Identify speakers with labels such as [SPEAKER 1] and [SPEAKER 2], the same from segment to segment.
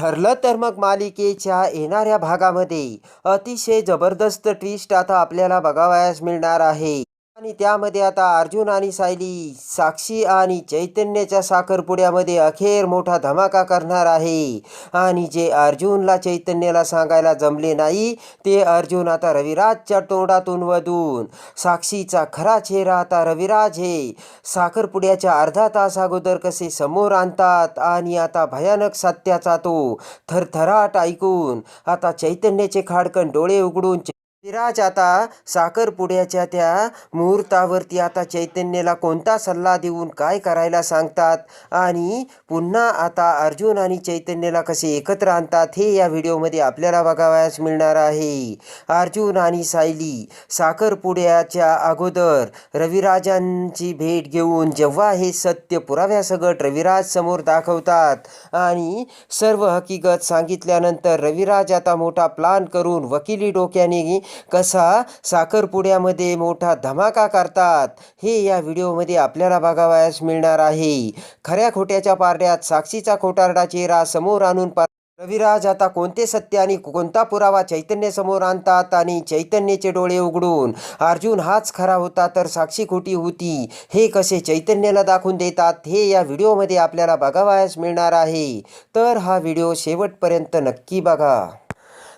[SPEAKER 1] ठरलं तर मग मालिकेच्या येणाऱ्या भागामध्ये अतिशय जबरदस्त ट्विस्ट आता आपल्याला बघावयास मिळणार आहे. आणि त्यामध्ये आता अर्जुन आणि सायली साक्षी आणि चैतन्याच्या साखरपुड्यामध्ये अखेर मोठा धमाका करणार आहे. आणि जे अर्जुनला चैतन्याला सांगायला जमले नाही ते अर्जुन आता रविराजच्या तोंडातून वधून. साक्षीचा खरा चेहरा आता रविराज हे. साखरपुड्याच्या अर्धा तास अगोदर कसे समोर आणतात आणि आता भयानक सत्याचा तो थरथराट ऐकून आता चैतन्याचे खाडकन डोळे उघडून विराज आता साखरपुड्याच्या त्या मुहूर्तावरती आता चैतन्याला कोणता सल्ला देऊन काय करायला सांगतात? आणि पुन्हा आता अर्जुन आणि चैतन्याला कसे एकत्र आणतात हे या व्हिडिओमध्ये आपल्याला बघावयास मिळणार आहे. अर्जुन आणि सायली साखरपुड्याच्या अगोदर रविराजांची भेट घेऊन जेव्हा हे सत्य पुराव्यासकट रविराज समोर दाखवतात आणि सर्व हकीकत सांगितल्यानंतर रविराज आता मोठा प्लान करून वकिली डोक्याने कसा साखरपुड्यामध्ये मोठा धमाका करतात हे या व्हिडिओमध्ये आपल्याला बघावयास मिळणार आहे. खऱ्या खोट्याच्या पारड्यात साक्षीचा खोटारडा चेहरा समोर आणून रविराज आता कोणते सत्य आणि कोणता पुरावा चैतन्य समोर आणतात आणि चैतन्याचे डोळे उघडून अर्जुन हाच खरा होता तर साक्षी खोटी होती. हे कसे चैतन्याला दाखवून देतात हे या व्हिडिओमध्ये आपल्याला बघावयास मिळणार आहे. तर हा व्हिडिओ शेवटपर्यंत नक्की बघा.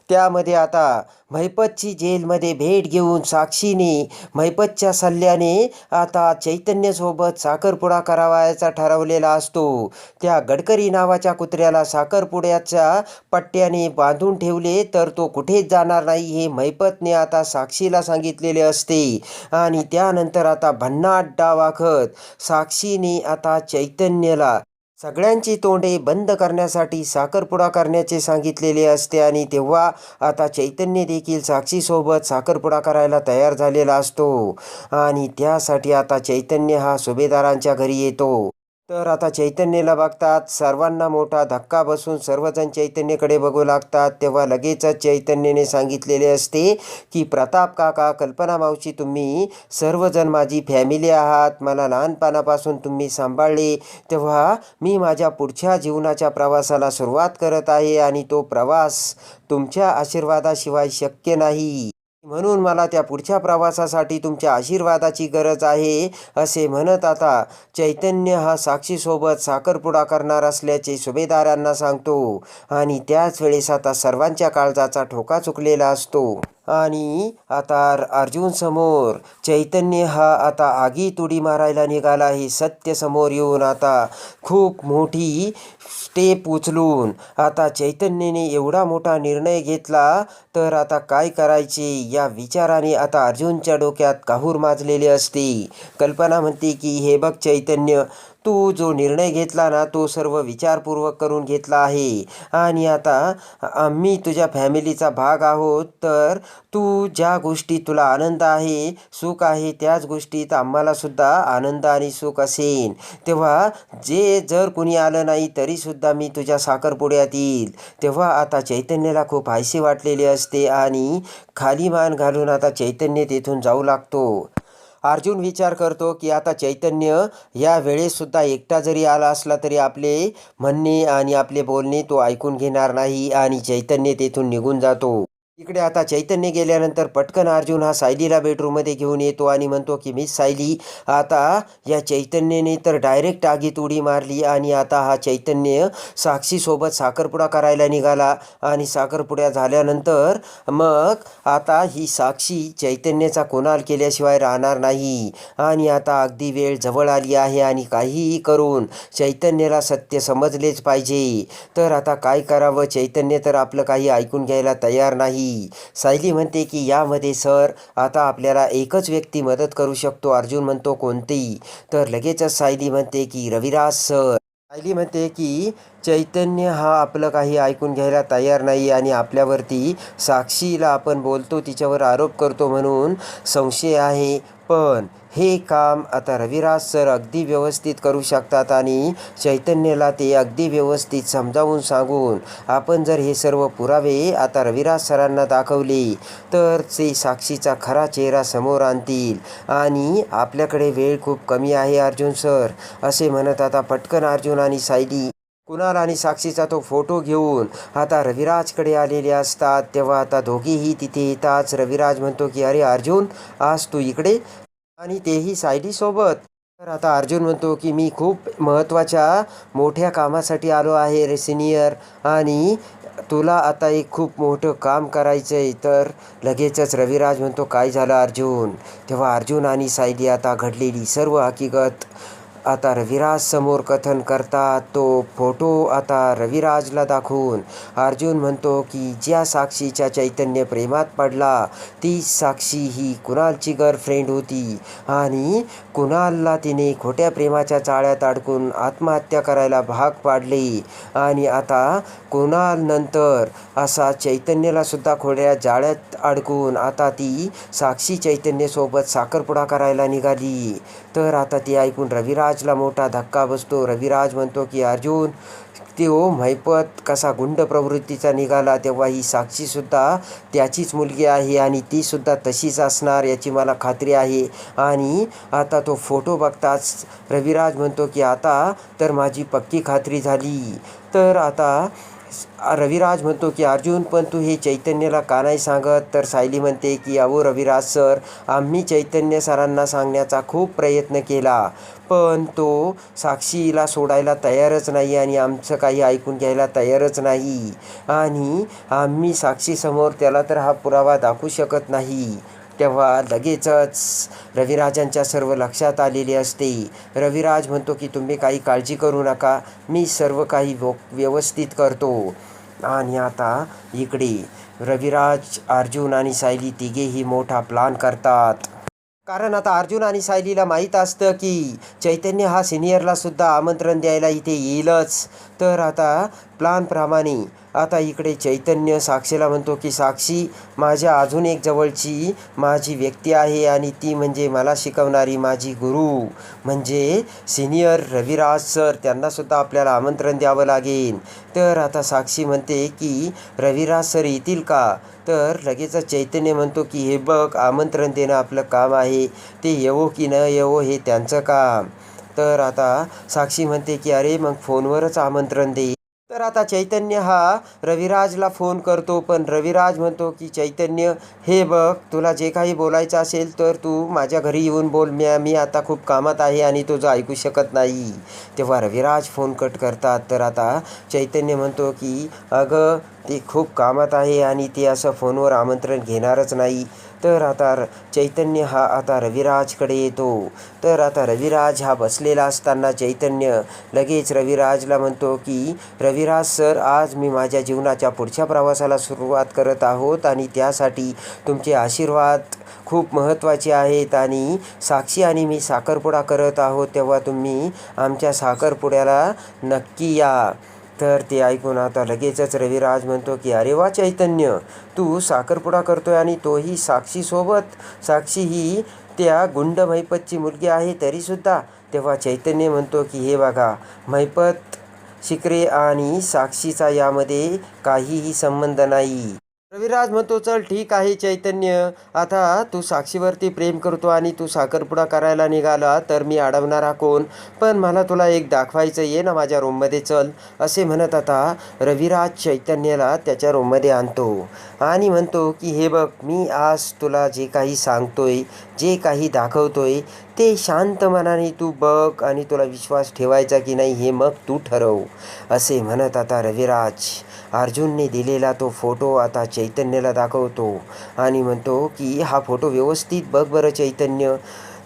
[SPEAKER 1] त्यामध्ये आता महिपतची जेलमध्ये भेट घेऊन साक्षीने महिपतच्या सल्ल्याने आता चैतन्यसोबत साखरपुडा करावायचा ठरवलेला असतो. त्या गडकरी नावाच्या कुत्र्याला साखरपुड्याच्या पट्ट्याने बांधून ठेवले तर तो कुठेच जाणार नाही हे महिपतने आता साक्षीला सांगितलेले असते. आणि त्यानंतर आता भन्नाट डावाखत साक्षीने आता चैतन्यला सगळ्यांची तोंडे बंद करण्यासाठी साखरपुडा करण्याचे सांगितलेले असते आणि तेव्हा आता चैतन्य देखील साक्षीसोबत साखरपुडा करायला तयार झालेला असतो. आणि त्यासाठी आता चैतन्य हा सुभेदारांच्या घरी येतो. तर आता चैतन्याला बघतात. सर्वांना मोठा धक्का बसून सर्वजण चैतन्यकडे बघू लागतात. तेव्हा लगेचच चैतन्याने सांगितलेले असते की प्रताप काका कल्पना मावशी तुम्ही सर्वजण माझी फॅमिली आहात. मला लहानपणापासून तुम्ही सांभाळले. तेव्हा मी माझ्या पुढच्या जीवनाच्या प्रवासाला सुरुवात करत आहे आणि तो प्रवास तुमच्या आशीर्वादाशिवाय शक्य नाही. म्हणून मला त्या पुढच्या प्रवासासाठी तुमच्या आशीर्वादाची गरज आहे असे म्हणत आता चैतन्य हा साक्षीसोबत साखरपुडा करणार असल्याचे सुभेदारांना सांगतो. आणि त्याच वेळेस आता सर्वांच्या काळजाचा ठोका चुकलेला असतो. आणि आता अर्जुन समोर चैतन्य हा आता आगीत उडी मारायला निघाला आहे. सत्य समोर येऊन आता खूप मोठी स्टेप उचलून आता चैतन्याने एवढा मोठा निर्णय घेतला तर आता काय करायचे? या विचाराने आता अर्जुनच्या डोक्यात काहूर माजलेले असते. कल्पना म्हणते की हे बघ चैतन्य तू जो निर्णय घेतला ना तो सर्व विचारपूर्वक करून घेतला आहे. आणि आता आम्ही तुझ्या फॅमिलीचा भाग आहोत तर तू ज्या गोष्टी तुला आनंद आहे सुख आहे त्याच गोष्टीत आम्हालासुद्धा आनंद आणि सुख असेल तेव्हा जे जर कुणी आलं नाही सुद्धा मी तुझ्या साखरपुड्यात येईल. तेव्हा आता चैतन्याला खूप हायसे वाटलेले असते आणि खाली मान घालून आता चैतन्य तेथून जाऊ लागतो. अर्जुन विचार करतो की आता चैतन्य या वेळेससुद्धा एकटा जरी आला असला तरी आपले म्हणणे आणि आपले बोलणे तो ऐकून घेणार नाही आणि चैतन्य तेथून निघून जातो. इकडे आता चैतन्य गेल्यानंतर पटकन अर्जुन हा सायलीला बेडरूममध्ये घेऊन येतो आणि म्हणतो की मी सायली आता या चैतन्यने तर डायरेक्ट आगीत उडी मारली आणि आता हा चैतन्य साक्षीसोबत साखरपुडा करायला निघाला आणि साखरपुड्या झाल्यानंतर मग आता ही साक्षी चैतन्याचा कोणाल केल्याशिवाय राहणार नाही आणि आता अगदी वेळ जवळ आली आहे आणि काहीही करून चैतन्याला सत्य समजलेच पाहिजे. तर आता काय करावं? चैतन्य तर आपलं काही ऐकून घ्यायला तयार नाही. सायली म्हणते की यामध्ये सर आता आपल्याला एकच व्यक्ती मदत करू शकतो. अर्जुन म्हणतो कोणती? तर लगेचच सायली म्हणते की रविराज सर. सायली म्हणते की चैतन्य हा आपलं काही ऐकून घ्यायला तयार नाही आणि आपल्यावरती साक्षीला आपण बोलतो तिच्यावर आरोप करतो म्हणून संशय आहे. पण हे काम आता रविराज सर अगदी व्यवस्थित करू शकतात आणि चैतन्याला ते अगदी व्यवस्थित समजावून सांगून आपण जर हे सर्व पुरावे आता रविराज सरांना दाखवले तर ते साक्षीचा खरा चेहरा समोर आणतील. आणि आपल्याकडे वेळ खूप कमी आहे अर्जुन सर असे म्हणत आता पटकन अर्जुन आणि सायली कुणाल आणि साक्षीचा तो फोटो घेऊन आता रविराजकडे आलेले असतात. तेव्हा आता दोघेही तिथे येताच रविराज म्हणतो की अरे अर्जुन आज तू इकडे आणि तेही सायलीसोबत. तर आता अर्जुन म्हणतो की मी खूप महत्त्वाच्या मोठ्या कामासाठी आलो आहे रे सिनियर आणि तुला आता एक खूप मोठं काम करायचं आहे तर लगेचच रविराज म्हणतो काय झालं अर्जुन? तेव्हा अर्जुन आणि सायली आता घडलेली सर्व हकीकत आता रविराज समोर कथन करतात तो फोटो आता रविराजला दाखवून अर्जुन म्हणतो की ज्या साक्षीच्या चैतन्य प्रेमात पडला ती साक्षी ही कुणालची गर्लफ्रेंड होती? आणि कुणालला तिने खोट्या प्रेमाच्या चाळ्यात अडकून आत्महत्या करायला भाग पाडले? आणि आता कुणाल नंतर असा चैतन्यला सुद्धा खोड्या जाळ्यात अडकून आता ती साक्षी चैतन्यसोबत साखरपुडा करायला निघाली. तर आता ती ऐकून रविराजला मोठा धक्का बसतो. रविराज म्हणतो की अर्जुन तो महिपत कसा गुंड प्रवृत्तीचा निघाला तेव्हा ही साक्षीसुद्धा त्याचीच मुलगी आहे आणि तीसुद्धा तशीच असणार याची मला खात्री आहे. आणि आता तो फोटो बघताच रविराज म्हणतो की आता तर माझी पक्की खात्री झाली. तर आता रविराज म्हणतो की अर्जुन पण तू हे चैतन्यला का नाही सांगत? तर सायली म्हणते की अहो रविराज सर आम्ही चैतन्य सरांना सांगण्याचा खूप प्रयत्न केला पण तो साक्षीला सोडायला तयारच नाही आणि आमचं काही ऐकून घ्यायला तयारच नाही. आणि आम्ही साक्षीसमोर त्याला तर हा पुरावा दाखवू शकत नाही. तेव्हा लगेचच रविराजांच्या सर्व लक्षात आलेले असते. रविराज म्हणतो की तुम्ही काही काळजी करू नका. मी सर्व काही व्यवस्थित करतो. आणि आता इकडे रविराज अर्जुन आणि सायली तिघेही मोठा प्लान करतात. कारण आता अर्जुन आणि सायलीला माहीत असतं की चैतन्य हा सिनियरला सुद्धा आमंत्रण द्यायला इथे येईलच. तर आता प्लानप्रमाणे. आता इकडे चैतन्य साक्षीला म्हणतो की साक्षी माझ्या अजून एक जवळची माझी व्यक्ती आहे आणि ती म्हणजे मला शिकवणारी माझी गुरु. म्हणजे सिनियर रविराज सर त्यांनासुद्धा आपल्याला आमंत्रण द्यावं लागेल. तर आता साक्षी म्हणते की रविराज सर येतील का? तर लगेचच चैतन्य म्हणतो की हे बघ आमंत्रण देणं आपलं काम आहे. ते येवो की न येवो हे त्यांचं काम. तर आता साक्षी म्हणते की अरे मग फोनवरच आमंत्रण दे. तर आता चैतन्य हा रविराजला फोन करतो पण रविराज म्हणतो की चैतन्य हे बघ तुला जे काही बोलायचं असेल तर तू माझ्या घरी येऊन बोल. मी मी आता खूप कामात आहे आणि तुझं ऐकू शकत नाही. तेव्हा रविराज फोन कट करतात. तर आता चैतन्य म्हणतो की अगं ते खूप कामात आहे आणि ते असं फोनवर आमंत्रण घेणारच नाही. तर आता र- चैतन्य हा आता रविराजकडे येतो. तर आता रविराज हा बसलेला असताना चैतन्य लगेच रविराजला म्हणतो की रविराज सर आज मी माझ्या जीवनाच्या पुढच्या प्रवासाला सुरुवात करत आहोत आणि त्यासाठी तुमचे आशीर्वाद खूप महत्त्वाचे आहेत आणि साक्षी आणि मी साखरपुडा करत आहोत. तेव्हा तुम्ही आमच्या साखरपुड्याला नक्की या. तर ते ऐकून आता लगेचच रविराज म्हणतो की अरे वा चैतन्य तू साखरपुडा करतोय आणि तोही साक्षीसोबत साक्षी ही त्या गुंड महिपतची मुलगी आहे तरीसुद्धा. तेव्हा चैतन्य म्हणतो की हे बघा महिपत शिकरे आणि साक्षीचा यामध्ये काहीही संबंध नाही. रविराज म्हणतो चल ठीक आहे चैतन्य. आता तू साक्षीवरती प्रेम करतो आणि तू साखरपुडा करायला निघाला तर मी अडवणारा कोण? पण मला तुला एक दाखवायचं ये ना माझ्या रूममध्ये चल. असे म्हणत आता रविराज चैतन्याला त्याच्या रूममध्ये आणतो आणि म्हणतो की हे बघ मी आज तुला जे काही सांगतोय जे काही दाखवतोय ते शांत मनाने तू बघ आणि तुला विश्वास ठेवायचा की नाही हे मग तू ठरव. असे म्हणत आता रविराज. अर्जुनने दिलेला तो फोटो आता चैतन्याला दाखवतो आणि म्हणतो की हा फोटो व्यवस्थित बघ बरं चैतन्य.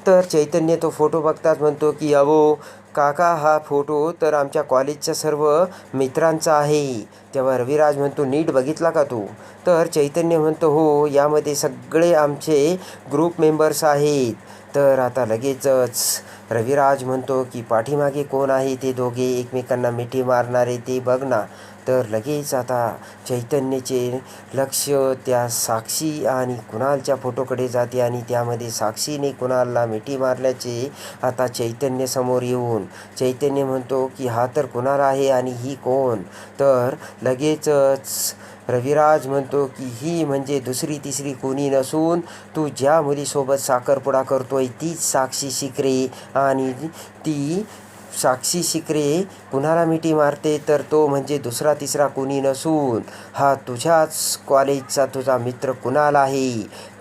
[SPEAKER 1] तर चैतन्य तो फोटो बघताच म्हणतो की अहो काका हा फोटो तर आमच्या कॉलेजच्या सर्व मित्रांचा आहे. तेव्हा रविराज म्हणतो नीट बघितला का तू? तर चैतन्य म्हणतो हो यामध्ये सगळे आमचे ग्रुप मेंबर्स आहेत. तर आता लगेचच रविराज म्हणतो की पाठीमागे कोण आहे ते दोघे? एकमेकांना मिठी मारणारे ते बघ ना. तर लगेच आता चैतन्याचे लक्ष त्या साक्षी आणि कुणालच्या फोटोकडे जाते आणि त्यामध्ये साक्षीने कुणालला मिठी मारल्याचे आता चैतन्य समोर येऊन चैतन्य म्हणतो की हा तर कुणाल आहे आणि ही कोण? तर लगेचच रविराज म्हणतो की ही म्हणजे दुसरी तिसरी कोणी नसून तू ज्या मुलीसोबत साखरपुडा करतोय तीच साक्षी शिकरे आणि ती साक्षी शिकरे कुणाला मिठी मारते तर तो म्हणजे दुसरा तिसरा कुणी नसून. हा तुझ्याच कॉलेजचा तुझा मित्र कुणाल आहे?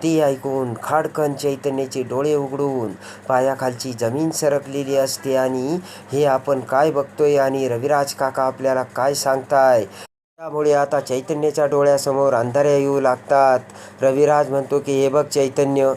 [SPEAKER 1] ते ऐकून खाडकन चैतन्याचे डोळे उघडून पायाखालची जमीन सरकलेली असते आणि हे आपण काय बघतोय आणि रविराज काका आपल्याला काय सांगताय? त्यामुळे आता चैतन्याच्या डोळ्यासमोर अंधाऱ्या येऊ लागतात. रविराज म्हणतो की हे बघ चैतन्य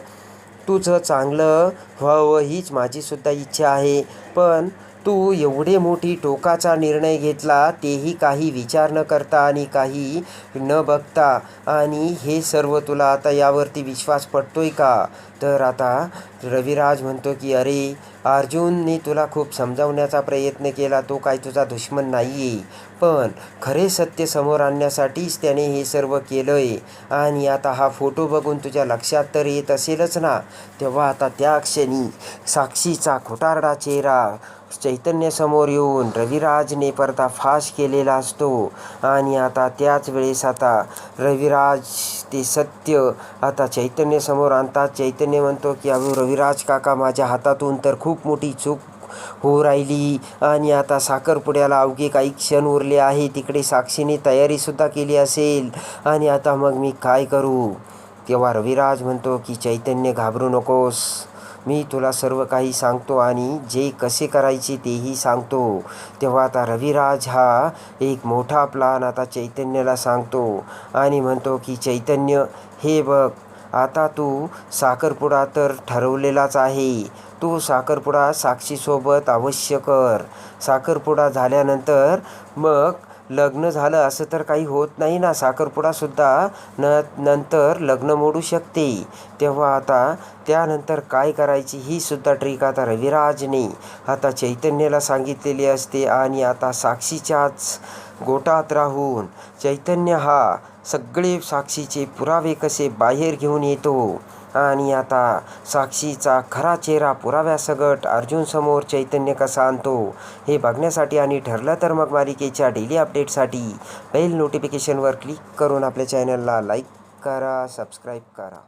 [SPEAKER 1] तुझं चांगलं व्हावं हीच माझीसुद्धा इच्छा आहे. पण तू एवढे मोठी टोकाचा निर्णय घेतला तेही काही विचार न करता आणि काही न बघता. आणि हे सर्व तुला आता यावरती विश्वास पडतोय का? तर आता रविराज म्हणतो की अरे अर्जुनने तुला खूप समजावण्याचा प्रयत्न केला तो काय तुझा दुश्मन नाही आहे पण खरे सत्य समोर आणण्यासाठीच त्याने हे सर्व केलं आहे आणि आता हा फोटो बघून तुझ्या लक्षात तर येत असेलच ना. तेव्हा आता त्या क्षणी साक्षीचा खोटारडा चेहरा चैतन्यासमोर येऊन रविराजने पर्दाफाश केलेला असतो. आणि आता त्याच वेळेस आता रविराज ते सत्य. आता चैतन्यसमोर आणतात चैतन्य म्हणतो की अहो रविराज काका माझ्या हातातून तर खूप मोठी चूक होऊ राहिली. आणि आता साखरपुड्याला अवघे काही क्षण उरले आहे तिकडे साक्षीने तयारीसुद्धा केली असेल. आणि आता मग मी काय करू? तेव्हा रविराज म्हणतो की चैतन्य घाबरू नकोस. मी तुला सर्व काही सांगतो आणि जे कसे करायचे तेही सांगतो. तेव्हा आता रविराज हा एक मोठा प्लान आता चैतन्याला सांगतो आणि म्हणतो की चैतन्य हे बघ आता तू साखरपुडा तर ठरवलेलाच आहे. तू साखरपुडा साक्षीसोबत अवश्य कर. साखरपुडा झाल्यानंतर मग लग्न झालं असं तर काही होत नाही ना. साखरपुडासुद्धा न नंतर लग्न मोडू शकते. तेव्हा आता त्यानंतर काय करायची ही सुद्धा ट्रिक आता रविराजने आता चैतन्याला सांगितलेली असते. आणि आता साक्षीच्याच गोटात राहून चैतन्य हा सगळे साक्षीचे पुरावे कसे बाहेर घेऊन येतो? आणि आता साक्षीचा खरा चेहरा पुराव्यासकट अर्जुनसमोर चैतन्य कसा आणतो हे बघण्यासाठी आणि ठरलं तर मग मालिकेच्या डेली अपडेटसाठी बेल नोटिफिकेशनवर क्लिक करून आपल्या चॅनलला लाईक करा सबस्क्राईब करा.